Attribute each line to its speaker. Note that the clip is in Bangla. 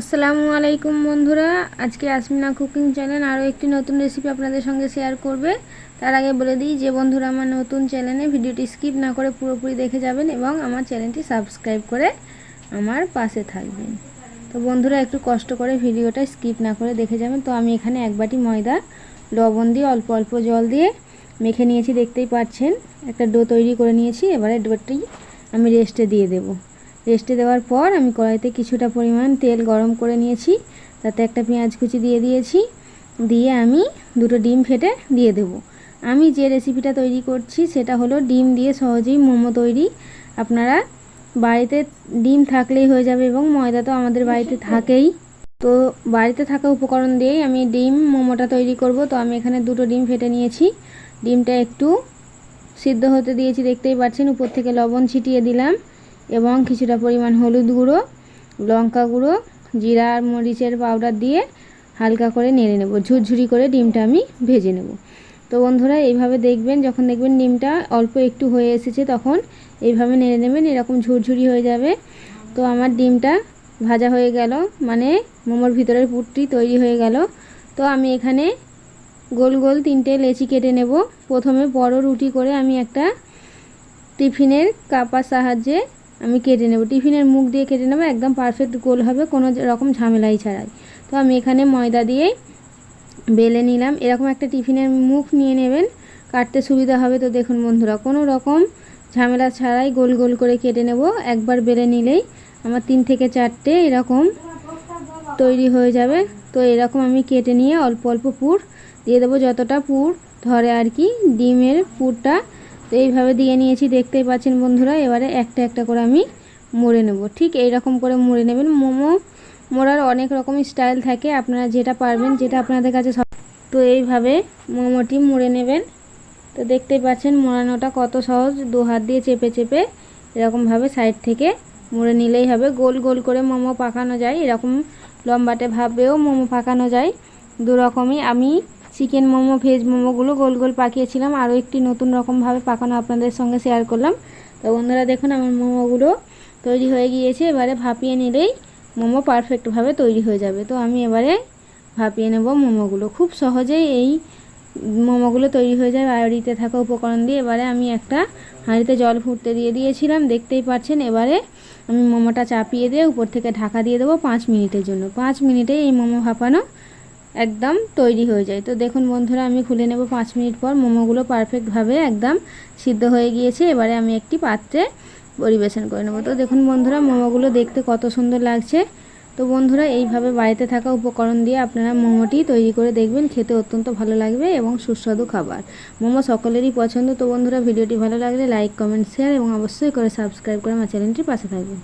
Speaker 1: আসসালামু আলাইকুম বন্ধুরা। আজকে আসমিনা কুকিং চ্যানেল আরও একটি নতুন রেসিপি আপনাদের সঙ্গে শেয়ার করবে। তার আগে বলে দিই যে বন্ধুরা, আমার নতুন চ্যানেলে ভিডিওটি স্কিপ না করে পুরোপুরি দেখে যাবেন এবং আমার চ্যানেলটি সাবস্ক্রাইব করে আমার পাশে থাকবেন। তো বন্ধুরা, একটু কষ্ট করে ভিডিওটা স্কিপ না করে দেখে যাবেন। তো আমি এখানে এক বাটি ময়দা, লবণ দিয়ে অল্প অল্প জল দিয়ে মেখে নিয়েছি, দেখতেই পাচ্ছেন। একটা ডো তৈরি করে নিয়েছি, এবারে ডোটি আমি রেস্টে দিয়ে দেবো। রেস্টে দেওয়ার পর আমি কড়াইতে কিছুটা পরিমাণ তেল গরম করে নিয়েছি। তাতে একটা পেঁয়াজ কুচি দিয়ে দিয়েছি। দিয়ে আমি দুটো ডিম ফেটে দিয়ে দেব। আমি যে রেসিপিটা তৈরি করছি সেটা হলো ডিম দিয়ে সহজেই মোমো তৈরি। আপনারা বাড়িতে ডিম থাকলেই হয়ে যাবে এবং ময়দা তো আমাদের বাড়িতে থাকেই। তো বাড়িতে থাকা উপকরণ দিয়েই আমি ডিম মোমোটা তৈরি করব। তো আমি এখানে দুটো ডিম ফেটে নিয়েছি। ডিমটা একটু সিদ্ধ হতে দিয়েছি দেখতেই পাচ্ছেন। উপর থেকে লবণ ছিটিয়ে দিলাম। এবং কিছুটা পরিমাণ হলুদ গুঁড়ো, লঙ্কা গুঁড়ো, জিরা আর মরিচের পাউডার দিয়ে হালকা করে নেড়ে নেব। ঝুরঝুরি করে ডিমটা আমি ভেজে নেব। তো বন্ধুরা, এইভাবে দেখবেন, যখন দেখবেন ডিমটা অল্প একটু হয়ে এসেছে, তখন এইভাবে নেড়ে নেবেন, এরকম ঝুরঝুরি হয়ে যাবে। তো আমার ডিমটা ভাজা হয়ে গেল মানে মোমোর ভিতরের পুরটি তৈরি হয়ে গেল। তো আমি এখানে গোল গোল তিনটে লেচি কেটে নেব। প্রথমে বড় রুটি করে আমি একটা টিফিনের কাপার সাহায্যে আমি কেটে নেব। টিফিনের মুখ দিয়ে কেটে নেব, একদম পারফেক্ট গোল হবে, কোনো রকম ঝামেলাই ছাড়াই। তো আমি এখানে ময়দা দিয়ে বেলে নিলাম। এরকম একটা টিফিনের মুখ নিয়ে নেবেন, কাটতে সুবিধা হবে। তো দেখুন বন্ধুরা, কোনো রকম ঝামেলা ছাড়াই গোল গোল করে কেটে নেব। একবার বেলে নিলেই আমার তিন থেকে চারটে এরকম তৈরি হয়ে যাবে। তো এরকম আমি কেটে নিয়ে অল্প অল্প পুর দিয়ে দেবো। যতটা পুর ধরে আর কি, ডিমের পুরটা তো এইভাবে দিয়ে নিয়েছি, দেখতেই পাচ্ছেন বন্ধুরা, এবারে একটা একটা করে আমি মুড়ে নেব। ঠিক এই রকম করে মুড়ে নেবেন। মোমো মোড়ার অনেক রকম স্টাইল থাকে, আপনারা যেটা পারবেন, যেটা আপনাদের কাছে সব তো এইভাবে মোমোটি মুড়ে নেবেন। তো দেখতেই পাচ্ছেন মোড়ানোটা কত সহজ, দু হাত দিয়ে চেপে চেপে এরকমভাবে সাইড থেকে মুড়ে নিলেই হবে। গোল গোল করে মোমো পাকানো যায়, এরকম লম্বাটে ভাবেও মোমো পাকানো যায়। দু রকমই আমি চিকেন মোমো, ভেজ মোমোগুলো গোল গোল পাকিয়েছিলাম। আরও একটি নতুন রকমভাবে পাকানো আপনাদের সঙ্গে শেয়ার করলাম। তো বন্ধুরা, দেখুন আমার মোমোগুলো তৈরি হয়ে গিয়েছে। এবারে ভাপিয়ে নিলেই মোমো পারফেক্টভাবে তৈরি হয়ে যাবে। তো আমি এবারে ভাপিয়ে নেব মোমোগুলো। খুব সহজেই এই মোমোগুলো তৈরি হয়ে যায় বাড়িতে থাকা উপকরণ দিয়ে। এবারে আমি একটা হাঁড়িতে জল ফুটতে দিয়ে দিয়েছিলাম। দেখতেই পাচ্ছেন, এবারে আমি মোমোটা চাপিয়ে দিয়ে উপর থেকে ঢাকা দিয়ে দেবো পাঁচ মিনিটের জন্য। পাঁচ মিনিটে এই মোমো ভাপানো একদম তৈরি হয়ে যায়। তো দেখুন বন্ধুরা, আমি খুলে নেব পাঁচ মিনিট পর। মোমোগুলো পারফেক্টভাবে একদম সিদ্ধ হয়ে গিয়েছে। এবারে আমি একটি পাত্রে পরিবেশন করে নেব। তো দেখুন বন্ধুরা, মোমোগুলো দেখতে কত সুন্দর লাগছে। তো বন্ধুরা, এইভাবে বাড়িতে থাকা উপকরণ দিয়ে আপনারা মোমোটি তৈরি করে দেখবেন। খেতে অত্যন্ত ভালো লাগবে এবং সুস্বাদু খাবার। মোমো সকলেরই পছন্দ। তো বন্ধুরা, ভিডিওটি ভালো লাগলে লাইক, কমেন্ট শেয়ার এবং অবশ্যই করে সাবস্ক্রাইব করে আমার চ্যানেলটির পাশে থাকবেন।